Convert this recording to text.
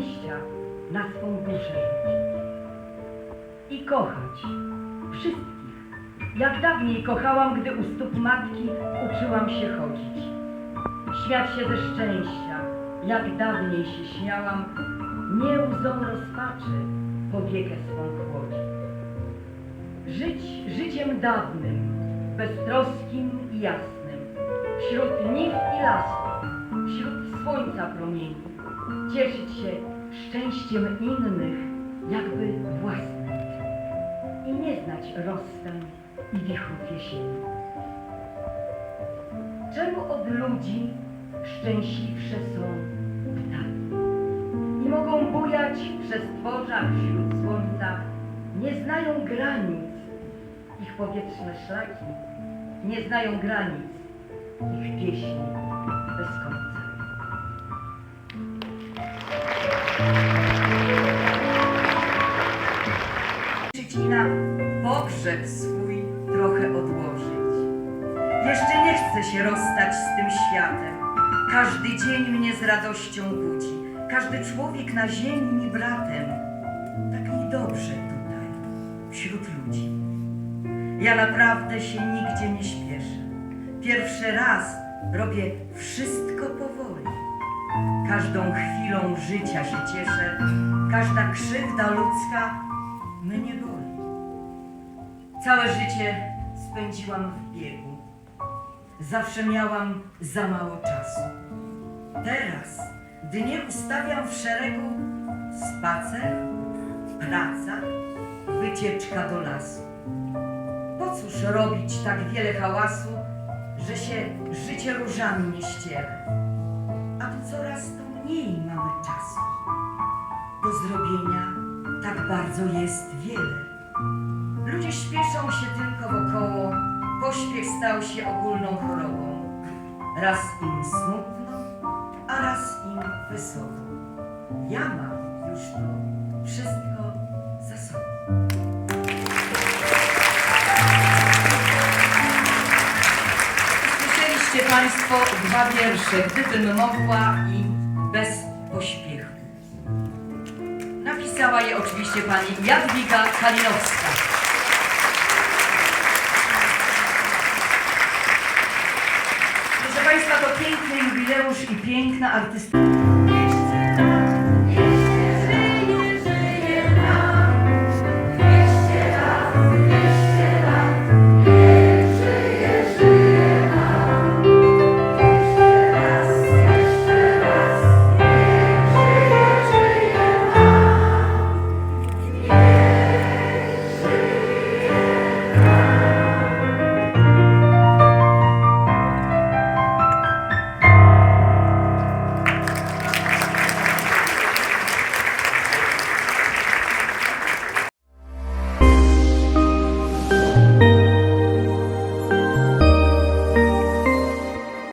szczęścia na swą duszę i kochać wszystkich, jak dawniej kochałam, gdy u stóp matki uczyłam się chodzić. Śmiać się ze szczęścia, jak dawniej się śmiałam, nie łzą rozpaczy powiekę swą chłodzi. Żyć życiem dawnym, beztroskim i jasnym, wśród niw i lasów, słońca promieni, cieszyć się szczęściem innych, jakby własnym. I nie znać rozstęp i wichrów jesieni. Czemu od ludzi szczęśliwsze są ptaki? I mogą bujać przez tworzach wśród słońca, nie znają granic ich powietrzne szlaki, nie znają granic ich pieśni pogrzeb swój trochę odłożyć. Jeszcze nie chcę się rozstać z tym światem. Każdy dzień mnie z radością budzi. Każdy człowiek na ziemi mi bratem. Tak mi dobrze tutaj, wśród ludzi. Ja naprawdę się nigdzie nie śpieszę. Pierwszy raz robię wszystko powoli. Każdą chwilą życia się cieszę. Każda krzywda ludzka mnie boli. Całe życie spędziłam w biegu. Zawsze miałam za mało czasu. Teraz dnie ustawiam w szeregu spacer, praca, wycieczka do lasu. Po cóż robić tak wiele hałasu, że się życie różami nie ściele? A tu coraz to mniej mamy czasu. Do zrobienia tak bardzo jest wiele. Śpieszą się tylko wokoło, pośpiech stał się ogólną chorobą. Raz im smutno, a raz im wesoło. Ja mam już to wszystko za sobą. Słyszeliście Państwo dwa wiersze, gdybym mogła i bez pośpiechu. Napisała je oczywiście pani Jadwiga Kalinowska. To piękny jubileusz i piękna artystyczna.